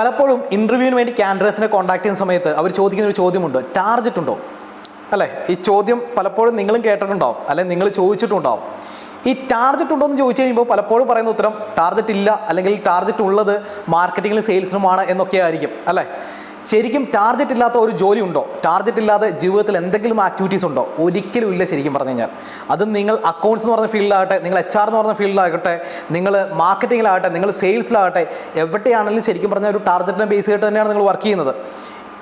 പലപ്പോഴും ഇന്റർവ്യൂവിന് വേണ്ടി ക്യാൻഡിഡേറ്റ്സിനെ കോൺടാക്ട് ചെയ്യുന്ന സമയത്ത് അവർ ചോദിക്കുന്ന ഒരു ചോദ്യമുണ്ട്. ടാർജറ്റ് ഉണ്ടോ? അല്ലേ? ഈ ചോദ്യം പലപ്പോഴും നിങ്ങളും കേട്ടിട്ടുണ്ടാവും. അല്ലെങ്കിൽ നിങ്ങൾ ചോദിച്ചിട്ടുണ്ടാവും. ഈ ടാർജറ്റ് ഉണ്ടോ എന്ന് ചോദിച്ചു കഴിയുമ്പോൾ പലപ്പോഴും പറയുന്ന ഉത്തരം ടാർജറ്റ് ഇല്ല. അല്ലെങ്കിൽ ടാർജറ്റ് ഉള്ളത് മാർക്കറ്റിങ്ങിലും സെയിൽസിനുമാണ് എന്നൊക്കെ ആയിരിക്കും അല്ലേ? ശരിക്കും ടാർജറ്റ് ഇല്ലാത്ത ഒരു ജോലി ഉണ്ടോ? ടാർജറ്റ് ഇല്ലാതെ ജീവിതത്തിൽ എന്തെങ്കിലും ആക്ടിവിറ്റീസ് ഉണ്ടോ? ഒരിക്കലും ഇല്ല ശരിക്കും പറഞ്ഞു കഴിഞ്ഞാൽ. അത് നിങ്ങൾ അക്കൗണ്ട്സ് എന്ന് പറഞ്ഞ ഫീൽഡിലാകട്ടെ നിങ്ങൾ എച്ച് ആർ എന്ന് പറഞ്ഞ ഫീൽഡിലാകട്ടെ നിങ്ങൾ മാർക്കറ്റിങ്ങിലാകട്ടെ നിങ്ങൾ സെയിൽസിലാകട്ടെ എവിടെയാണെങ്കിലും ശരിക്കും പറഞ്ഞാൽ ഒരു ടാർജറ്റിനെ ബേസ് ചെയ്തിട്ട് തന്നെയാണ് നിങ്ങൾ വർക്ക് ചെയ്യുന്നത്.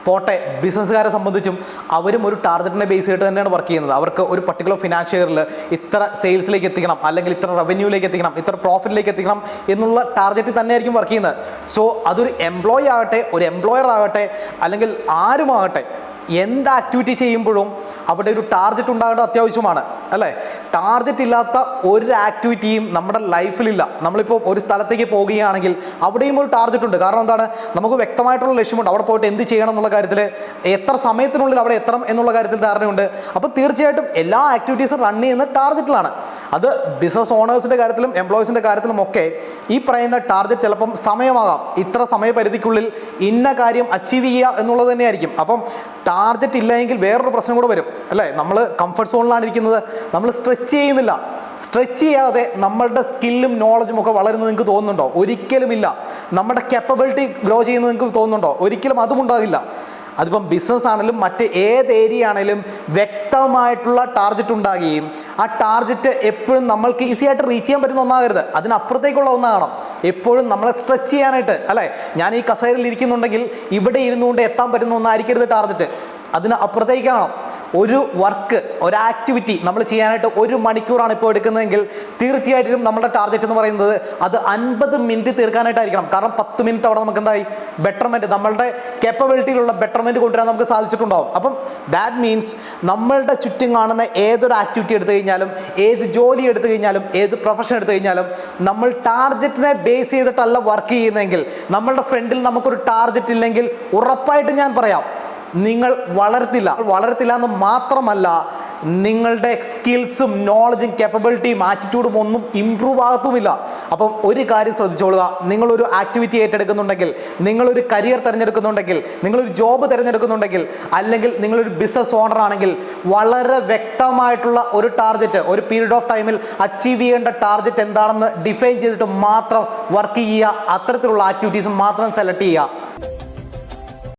പോട്ടെ ബിസിനസ്സുകാരെ സംബന്ധിച്ചും അവരും ഒരു ടാർഗറ്റിനെ ബേസ് ചെയ്തിട്ട് തന്നെയാണ് വർക്ക് ചെയ്യുന്നത്. അവർക്ക് ഒരു പർട്ടിക്കുലർ ഫിനാൻഷ്യൽ ഇയറിൽ ഇത്ര സെയിൽസിലേക്ക് എത്തിക്കണം അല്ലെങ്കിൽ ഇത്ര റവന്യൂലേക്ക് എത്തിക്കണം ഇത്ര പ്രോഫിറ്റിലേക്ക് എത്തിക്കണം എന്നുള്ള ടാർഗറ്റിൽ തന്നെയായിരിക്കും വർക്ക് ചെയ്യുന്നത്. സോ അതൊരു എംപ്ലോയി ആകട്ടെ ഒരു എംപ്ലോയർ ആകട്ടെ അല്ലെങ്കിൽ ആരുമാകട്ടെ എന്ത് ആക്ടിവിറ്റി ചെയ്യുമ്പോഴും അവിടെ ഒരു ടാർഗറ്റ് ഉണ്ടാകേണ്ടത് അത്യാവശ്യമാണ് അല്ലേ? ടാർഗറ്റ് ഇല്ലാത്ത ഒരു ആക്ടിവിറ്റിയും നമ്മുടെ ലൈഫിലില്ല നമ്മളിപ്പോൾ ഒരു സ്ഥലത്തേക്ക് പോകുകയാണെങ്കിൽ അവിടെയും ഒരു ടാർഗറ്റ് ഉണ്ട്. കാരണം എന്താണ്? നമുക്ക് വ്യക്തമായിട്ടുള്ള ലക്ഷ്യമുണ്ട്. അവിടെ പോയിട്ട് എന്ത് ചെയ്യണം എന്നുള്ള കാര്യത്തിൽ എത്ര സമയത്തിനുള്ളിൽ അവിടെ എത്തണം എന്നുള്ള കാര്യത്തിൽ ധാരണയുണ്ട്. അപ്പോൾ തീർച്ചയായിട്ടും എല്ലാ ആക്ടിവിറ്റീസും റൺ ചെയ്യുന്ന ടാർഗറ്റിലാണ് അത് ബിസിനസ് ഓണേഴ്സിന്റെ കാര്യത്തിലും എംപ്ലോയീസിന്റെ കാര്യത്തിലും ഒക്കെ ഈ പറയുന്ന ടാർഗറ്റ് ചിലപ്പം സമയമാകാം. ഇത്ര സമയപരിധിക്കുള്ളിൽ ഇന്ന കാര്യം അച്ചീവ് ചെയ്യുക എന്നുള്ളത് തന്നെയായിരിക്കും. അപ്പം ടാർഗറ്റ് ഇല്ലെങ്കിൽ വേറൊരു പ്രശ്നം കൂടെ വരും. അല്ലേ? നമ്മൾ കംഫർട്ട് സോണിലാണ് ഇരിക്കുന്നത്. നമ്മൾ സ്ട്രെച്ച് ചെയ്യുന്നില്ല. സ്ട്രെച്ച് ചെയ്യാതെ നമ്മളുടെ സ്കില്ലും നോളജും ഒക്കെ വളരുന്നത് നിങ്ങൾക്ക് തോന്നുന്നുണ്ടോ? ഒരിക്കലുമില്ല. നമ്മുടെ കാപ്പബിലിറ്റി ഗ്രോ ചെയ്യുന്നത് നിങ്ങൾക്ക് തോന്നുന്നുണ്ടോ? ഒരിക്കലും അതും ഉണ്ടാകില്ല. അതിപ്പം ബിസിനസ് ആണെങ്കിലും മറ്റ് ഏത് ഏരിയ ആണെങ്കിലും വ്യക്തമായിട്ടുള്ള ടാർജറ്റ് ഉണ്ടാകുകയും ആ ടാർജറ്റ് എപ്പോഴും നമ്മൾക്ക് ഈസി ആയിട്ട് റീച്ച് ചെയ്യാൻ പറ്റുന്ന ഒന്നാകരുത്. അതിനപ്പുറത്തേക്കുള്ള ഒന്നാകണം എപ്പോഴും നമ്മളെ സ്ട്രെച്ച് ചെയ്യാനായിട്ട് അല്ലേ? ഞാൻ ഈ കസേരയിൽ ഇരിക്കുന്നുണ്ടെങ്കിൽ ഇവിടെ ഇരുന്നുകൊണ്ട് എത്താൻ പറ്റുന്ന ഒന്നായിരിക്കരുത് ടാർജറ്റ് അതിന് അപ്പുറത്തേക്കാണോ ഒരു വർക്ക് ഒരു ആക്ടിവിറ്റി നമ്മൾ ചെയ്യാനായിട്ട് ഒരു മണിക്കൂറാണ് ഇപ്പോൾ എടുക്കുന്നതെങ്കിൽ തീർച്ചയായിട്ടും നമ്മുടെ ടാർഗറ്റ് എന്ന് പറയുന്നത് അത് അൻപത് മിനിറ്റ് തീർക്കാനായിട്ടായിരിക്കണം. കാരണം പത്ത് മിനിറ്റ് അവിടെ നമുക്ക് എന്തായി? ബെറ്റർമെന്റ് നമ്മളുടെ കേപ്പബിലിറ്റിയിലുള്ള ബെറ്റർമെന്റ് കൊണ്ടുവരാൻ നമുക്ക് സാധിച്ചിട്ടുണ്ടാവും. അപ്പം ദാറ്റ് മീൻസ് നമ്മളുടെ ചുറ്റും കാണുന്ന ഏതൊരു ആക്ടിവിറ്റി എടുത്തു കഴിഞ്ഞാലും ഏത് ജോലി എടുത്തു കഴിഞ്ഞാലും ഏത് പ്രൊഫഷൻ എടുത്തു കഴിഞ്ഞാലും നമ്മൾ ടാർഗറ്റിനെ ബേസ് ചെയ്തിട്ടല്ല വർക്ക് ചെയ്യുന്നതെങ്കിൽ നമ്മളുടെ ഫ്രണ്ടിൽ നമുക്കൊരു ടാർഗറ്റ് ഇല്ലെങ്കിൽ ഉറപ്പായിട്ട് ഞാൻ പറയാം നിങ്ങൾ വളരത്തില്ല വളരത്തില്ല എന്ന് മാത്രമല്ല നിങ്ങളുടെ സ്കിൽസും നോളജും കേപ്പബിലിറ്റിയും ആറ്റിറ്റ്യൂഡും ഒന്നും ഇമ്പ്രൂവ് ആകത്തുമില്ല. അപ്പം ഒരു കാര്യം ശ്രദ്ധിച്ചോളുക. നിങ്ങളൊരു ആക്ടിവിറ്റി ഏറ്റെടുക്കുന്നുണ്ടെങ്കിൽ നിങ്ങളൊരു കരിയർ തിരഞ്ഞെടുക്കുന്നുണ്ടെങ്കിൽ നിങ്ങളൊരു ജോബ് തിരഞ്ഞെടുക്കുന്നുണ്ടെങ്കിൽ അല്ലെങ്കിൽ നിങ്ങളൊരു ബിസിനസ് ഓണർ ആണെങ്കിൽ വളരെ വ്യക്തമായിട്ടുള്ള ഒരു ടാർഗറ്റ് ഒരു പീരീഡ് ഓഫ് ടൈമിൽ അച്ചീവ് ചെയ്യേണ്ട ടാർഗറ്റ് എന്താണെന്ന് ഡിഫൈൻ ചെയ്തിട്ട് മാത്രം വർക്ക് ചെയ്യുക. അത്തരത്തിലുള്ള ആക്ടിവിറ്റീസ് മാത്രം സെലക്ട് ചെയ്യുക.